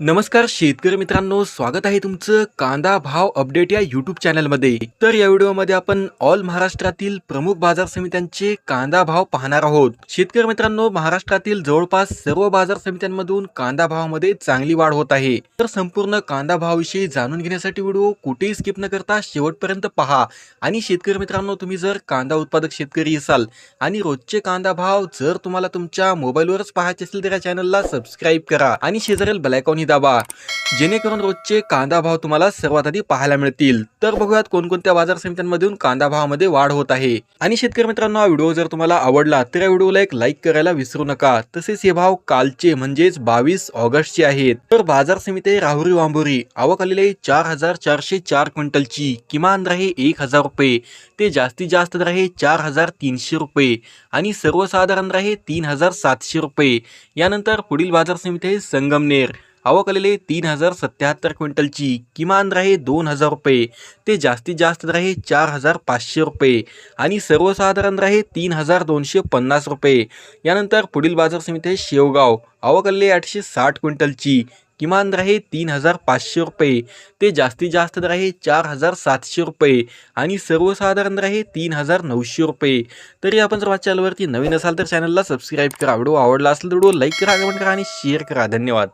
नमस्कार शेतकरी मित्रांनो स्वागत आहे तुमचं कांदा भाव अपडेट या युट्यूब चॅनलमध्ये. तर या व्हिडिओमध्ये आपण ऑल महाराष्ट्रातील प्रमुख बाजार समित्यांचे कांदा भाव पाहणार आहोत. शेतकरी मित्रांनो महाराष्ट्रातील जवळपास सर्व बाजार समित्यांमधून कांदा भावामध्ये चांगली वाढ होत आहे. तर संपूर्ण कांदा भावाविषयी जाणून घेण्यासाठी व्हिडिओ कुठेही स्किप न करता शेवटपर्यंत पहा. आणि शेतकरी मित्रांनो तुम्ही जर कांदा उत्पादक शेतकरी असाल आणि रोजचे कांदा भाव जर तुम्हाला तुमच्या मोबाईलवरच पाहायचे असेल तर या चॅनलला सबस्क्राईब करा. आणि शेजारील ब्लॅकॉन ही दाबा. जेणेकरून रोजचे कांदा भाव तुम्हाला सर्वात आधी पाहायला मिळतील. तर बघूयात कोणकोणत्या बाजार समित्यांमधून कांदा भावामध्ये वाढ होत आहे. आणि शेतकरी मित्रांनो हा व्हिडिओ जर तुम्हाला आवडला तर या व्हिडिओला एक लाईक करायला विसरू नका. तसेच हे भाव कालचे म्हणजेच बावीस ऑगस्टचे आहेत. तर बाजार समिती राहुरी वांबोरी. आवक आलेली चार हजार चारशे चार क्विंटलची. किमान दर आहे एक हजार रुपये. ते जास्तीत जास्त दर आहे चार हजार तीनशे रुपये. आणि सर्वसाधारण दर आहे तीन हजार सातशे रुपये. यानंतर पुढील बाजार समिती आहे संगमनेर. आवक आलेले तीन हजार सत्याहत्तर क्विंटलची. किमान राहे दोन हजार रुपये. ते जास्तीत जास्त राहे आहे चार हजार पाचशे रुपये. आणि सर्वसाधारण राहे तीन हजार दोनशे पन्नास रुपये. यानंतर पुढील बाजार समिती आहे शेवगाव. आवक आलेले आठशे साठ क्विंटलची. किमान राहे तीन हजार पाचशे रुपये. ते जास्तीत जास्त राहे आहे चार हजार सातशे रुपये. आणि सर्वसाधारण राहे तीन हजार नऊशे रुपये. तरी आपण जर माझ्या चॅनलवरती नवीन असाल तर चॅनलला सबस्क्राईब करा. व्हिडिओ आवडला असेल तर व्हिडिओ लाईक करा कमेंट करा आणि शेअर करा. धन्यवाद.